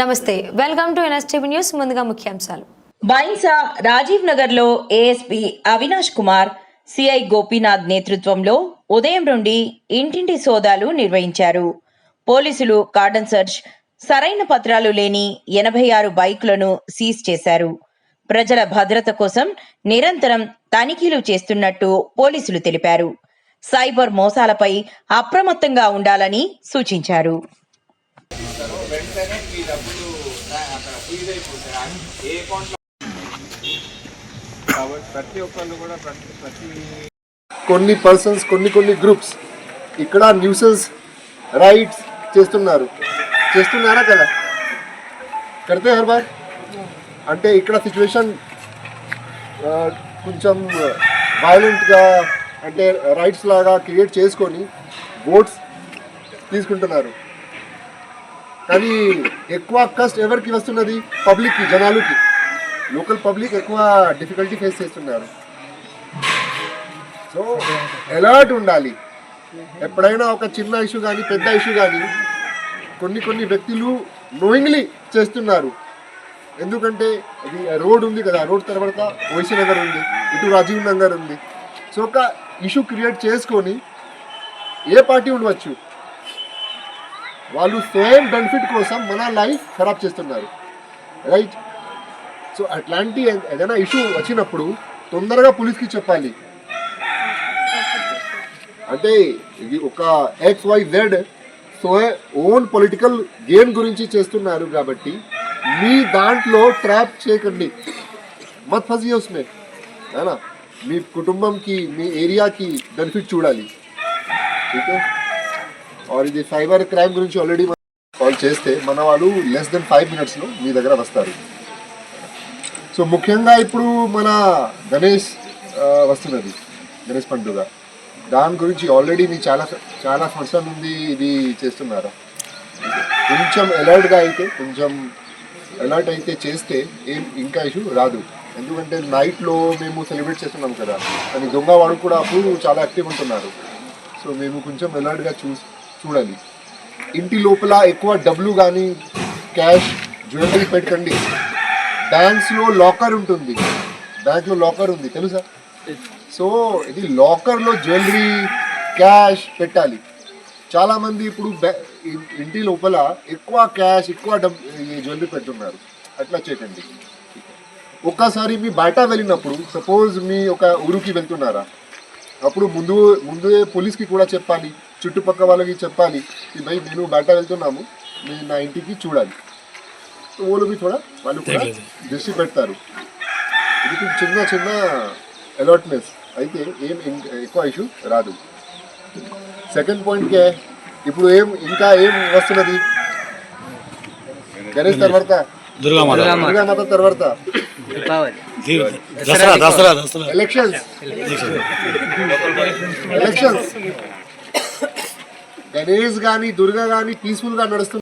నమస్తే welcome to NSTV news ముందుగా ముఖ్యాంశాలు. బైన్సా రాజీవ్ నగర్లో ఏఎస్పీ అవినాష్ కుమార్ సిఐ గోపీనాథ్ నేతృత్వంలో ఉదయం నుండి ఇంటింటి సోదాలు నిర్వహించారు. పోలీసులు కార్డన్ సర్చ్ సరైన పత్రాలు లేని ఎనభై ఆరు బైకులను సీజ్ చేశారు. ప్రజల భద్రత కోసం నిరంతరం తనిఖీలు చేస్తున్నట్టు పోలీసులు తెలిపారు. సైబర్ మోసాలపై అప్రమత్తంగా ఉండాలని సూచించారు. ఫ్రీజ్ అయిపోతాయి ఏ అకౌంట్లో కాబట్టి ప్రతి ఒక్కళ్ళు కూడా ప్రతి ప్రతి కొన్ని పర్సన్స్ కొన్ని కొన్ని గ్రూప్స్ ఇక్కడ న్యూసెన్స్ రైట్స్ చేస్తున్నారు. చేస్తున్నారా కదా? కడితే హర్ బార్ అంటే ఇక్కడ సిచ్యువేషన్ కొంచెం వైలెంట్గా అంటే రైట్స్ లాగా క్రియేట్ చేసుకొని ఓట్స్ తీసుకుంటున్నారు. కానీ ఎక్కువ కస్ట్ ఎవరికి వస్తున్నది? పబ్లిక్కి జనాలకి. లోకల్ పబ్లిక్ ఎక్కువ డిఫికల్టీ ఫేస్ చేస్తున్నారు. సో అలర్ట్ ఉండాలి. ఎప్పుడైనా ఒక చిన్న ఇష్యూ కానీ పెద్ద ఇష్యూ కానీ కొన్ని కొన్ని వ్యక్తులు నోయింగ్లీ చేస్తున్నారు. ఎందుకంటే ఇది రోడ్ ఉంది కదా రోడ్ తర్వాత ఓయిసీ నగర్ ఉంది ఇటు రాజీవ్ నగర్ ఉంది. సో ఒక ఇష్యూ క్రియేట్ చేసుకొని ఏ పార్టీ ఉండవచ్చు? వాళ్ళు సేమ్ బెనిఫిట్ కోసం మన లైఫ్ ఖరాబ్ చేస్తున్నారు. రైట్ సో అట్లాంటి ఏదైనా ఇష్యూ వచ్చినప్పుడు తొందరగా పోలీస్కి చెప్పాలి. అంటే ఇది ఒక X Y Z so own political game గురించి చేస్తున్నారు కాబట్టి మీ దాంట్లో ట్రాప్ చేయకండి. మత్ ఫసి ఉస్మే మీ కుటుంబంకి మీ ఏరియాకి బెనిఫిట్ చూడాలి. ఓకే ఆర్ ఇది సైబర్ క్రైమ్ గురించి ఆల్రెడీ కాల్ చేస్తే మన వాళ్ళు లెస్ దెన్ ఫైవ్ మినిట్స్లో మీ దగ్గర వస్తారు. సో ముఖ్యంగా ఇప్పుడు మన గణేష్ వస్తున్నది గణేష్ పండుగ. దాని గురించి ఆల్రెడీ మీ చాలా చాలా సంవత్సరాల నుండి ఇది చేస్తున్నారు? కొంచెం అలర్ట్గా అయితే కొంచెం అలర్ట్ అయితే చేస్తే ఏం ఇంకా ఇష్యూ రాదు. ఎందుకంటే నైట్లో మేము సెలబ్రేట్ చేస్తున్నాం కదా. కానీ దొంగ వాడు కూడా అప్పుడు చాలా యాక్టివ్ ఉంటున్నారు. సో మేము కొంచెం అలర్ట్గా చూసి చూడాలి ఇంటి లోపల ఎక్కువ డబ్బులు కానీ క్యాష్ జ్యువెలరీ పెట్టండి బ్యాంక్స్లో లాకర్ ఉంటుంది. బ్యాంక్లో లాకర్ ఉంది తెలుసా? సో ఇది లాకర్లో జ్యువెలరీ క్యాష్ పెట్టాలి. చాలామంది ఇప్పుడు బ్యా- ఇంటి లోపల ఎక్కువ క్యాష్ ఎక్కువ డబ్బు ఈ జ్యువెలరీ పెట్టున్నారు అట్లా చేయకండి. ఒక్కసారి మీ బయట వెళ్ళినప్పుడు సపోజ్ మీ ఒక ఊరికి వెళ్తున్నారా? అప్పుడు ముందు ముందే పోలీస్కి కూడా చెప్పాలి చుట్టుపక్కల వాళ్ళకి చెప్పాలి ఈ భయ్ నేను బయట వెళ్తున్నాము మీరు నా ఇంటికి చూడాలి. మీ కూడా వాళ్ళు కూడా దృష్టి పెడతారు. ఇది చిన్న చిన్న అలర్ట్నెస్ అయితే ఏం ఎక్కువ ఇష్యూ రాదు. సెకండ్ పాయింట్కే ఇప్పుడు ఏం ఇంకా ఏం వస్తున్నది? గణేష్ తర్వాత. దుర్గామాత. దుర్గామాత తర్వాత. దసరా దసరా దసరా. ఎలక్షన్స్ ఎలక్షన్స్ గణేష్ కానీ దుర్గా కానీ పీస్ఫుల్గా నడుస్తుంది